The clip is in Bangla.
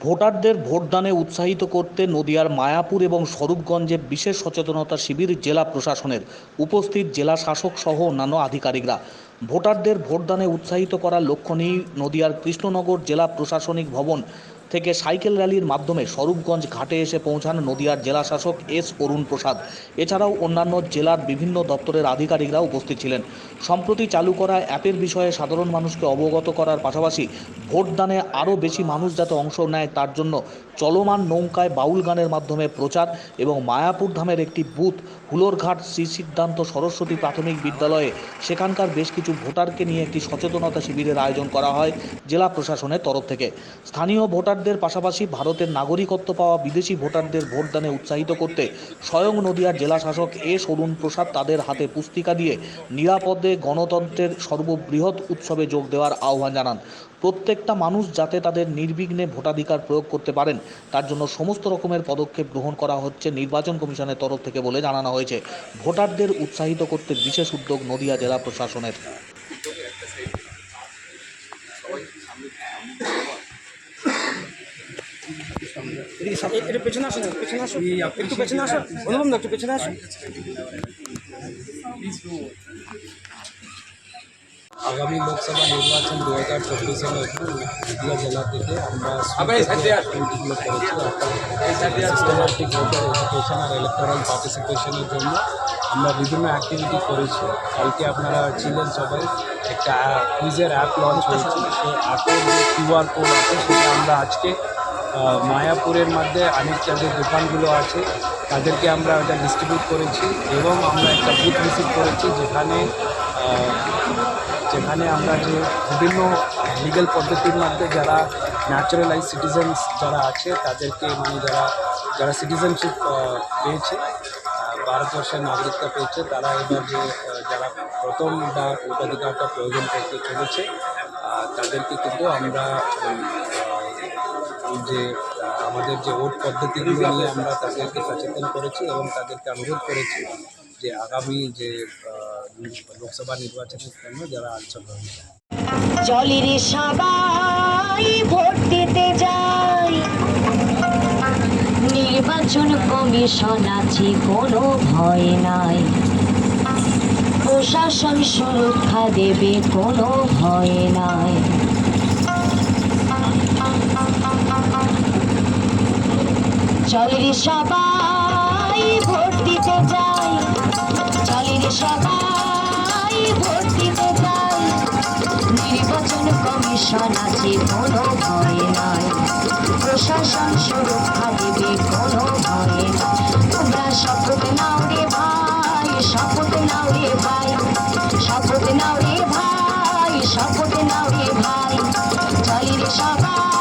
ভোটারদের ভোটদানে উৎসাহিত করতে নদিয়ার মায়াপুর এবং স্বরূপগঞ্জে বিশেষ সচেতনতা শিবির জেলা প্রশাসনের উপস্থিত জেলা শাসক সহ অন্যান্য আধিকারিকরা। ভোটারদের ভোটদানে উৎসাহিত করার লক্ষ্য নিয়েই নদিয়ার কৃষ্ণনগর জেলা প্রশাসনিক ভবন থেকে সাইকেল র্যালির মাধ্যমে স্বরূপগঞ্জ ঘাটে এসে পৌঁছান নদিয়ার জেলা শাসক এস অরুণ প্রসাদ। এছাড়াও অন্যান্য জেলার বিভিন্ন দপ্তরের আধিকারিকরা উপস্থিত ছিলেন। সম্প্রতি চালু করা অ্যাপের বিষয়ে সাধারণ মানুষকে অবগত করার পাশাপাশি ভোটদানে আরও বেশি মানুষ যাতে অংশ নেয় তার জন্য চলমান নৌকায় বাউল গানের মাধ্যমে প্রচার এবং মায়াপুর ধামের একটি বুথ, হুলোরঘাট শ্রী সিদ্ধান্ত সরস্বতী প্রাথমিক বিদ্যালয়ে সেখানকার বেশ কিছু ভোটারকে নিয়ে একটি সচেতনতা শিবিরের আয়োজন করা হয় জেলা প্রশাসনের তরফ থেকে। স্থানীয় ভোটারদের পাশাপাশি ভারতের নাগরিকত্ব পাওয়া বিদেশি ভোটারদের ভোটদানে উৎসাহিত করতে স্বয়ং নদিয়ার জেলা শাসক এস অরুণ প্রসাদ তাদের হাতে পুস্তিকা দিয়ে নিরাপদে গণতন্ত্রের সর্ববৃহৎ উৎসবে যোগ দেওয়ার আহ্বান জানান। প্রত্যেকটা মানুষ যাতে তাদের নির্বিঘ্নে ভোটাধিকার প্রয়োগ করতে পারেন, তার জন্য সমস্ত রকমের পদক্ষেপ গ্রহণ করা হচ্ছে নির্বাচন কমিশনের তরফ থেকে বলে জানানো হয়েছে। ভোটারদের উৎসাহিত করতে বিশেষ উদ্যোগ নদিয়া জেলা প্রশাসনের। পেছনে একটু পেছনে একটু পেছনে আগামী লোকসভা নির্বাচন দু হাজার চব্বিশে নদীয়া জেলা থেকে আমরা অ্যাক্টিভিটিগুলো করেছি সিস্টেম্যাটিক ভোটার এডুকেশন আর ইলেকট্রাল পার্টিসিপেশনের জন্য আমরা বিভিন্ন অ্যাক্টিভিটি করেছি। কালকে আপনারা ছিলেন সবাই একটা কুইজের অ্যাপ লঞ্চ হয়েছে। সেই অ্যাপের যে কিউআর কোড আছে সেটা আমরা আজকে মায়াপুরের মধ্যে অনেক যে দোকানগুলো আছে, তাদেরকে আমরা ওটা ডিস্ট্রিবিউট করেছি এবং আমরা একটা বুথ রিসিভ করেছি যেখানে যেখানে আমরা যে বিভিন্ন লিগ্যাল পদ্ধতির মধ্যে যারা ন্যাচারালাইজ সিটিজেন্স যারা আছে, তাদেরকে মানে যারা যারা সিটিজেনশিপ পেয়েছে ভারতবর্ষের নাগরিকতা পেয়েছে, তারা এবার যে যারা প্রথম বা ভোটাধিকারটা প্রয়োজন করতে চলেছে তাদেরকে কিন্তু আমরা যে আমাদের যে ভোট পদ্ধতিগুলো নিয়ে আমরা তাদেরকে সচেতন করেছি এবং তাদেরকে অনুরোধ করেছি যে আগামী যে লোকসভা নির্বাচনের জন্য যারা অংশগ্রহণ জলের সবাই ভোট দিতে যাই। নির্বাচন কমিশন আছে কোনো ভয় নাই। প্রশাসন সুরক্ষা দেবে কোনো ভয় নাই। চলের সবাই ভোট দিতে যাই চলের সবাই ভোট দিতে যাই নির্বাচন কমিশন আছে, কোনো ভয় নয় প্রশাসন সুরক্ষা দেবে, কোনো ভয় নয় তোমরা শপথ নাও রে ভাই, শপথ নাও রে ভাই। শপথ নাও রে ভাই, শপথ নাও রে ভাই। চলের সবাই